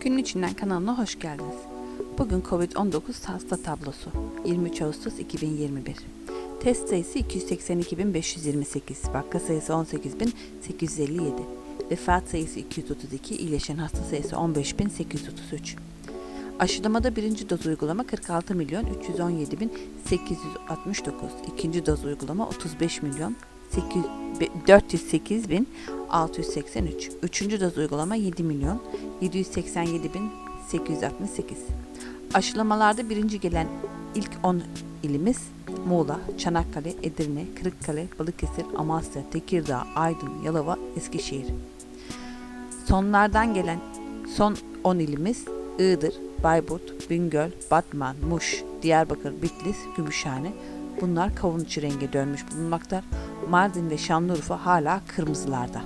Günün içinden kanalına hoş geldiniz. Bugün Covid-19 hasta tablosu. 23 Ağustos 2021. Test sayısı 282.528, vaka sayısı 18.857, vefat sayısı 232, iyileşen hasta sayısı 15.833. Aşılamada birinci doz uygulama 46 milyon 317 bin 869, ikinci doz uygulama 35 milyon 800 be- 408 bin 683, üçüncü doz uygulama 7 milyon 787 bin 868. Aşılamalarda birinci gelen ilk 10 ilimiz Muğla, Çanakkale, Edirne, Kırıkkale, Balıkesir, Amasya, Tekirdağ, Aydın, Yalova, Eskişehir. Sonlardan gelen son 10 ilimiz Iğdır, Bayburt, Bingöl, Batman, Muş, Diyarbakır, Bitlis, Gümüşhane. Bunlar kavun içi renge dönmüş bulunmaktadır. Mardin ve Şanlıurfa hala kırmızılarda.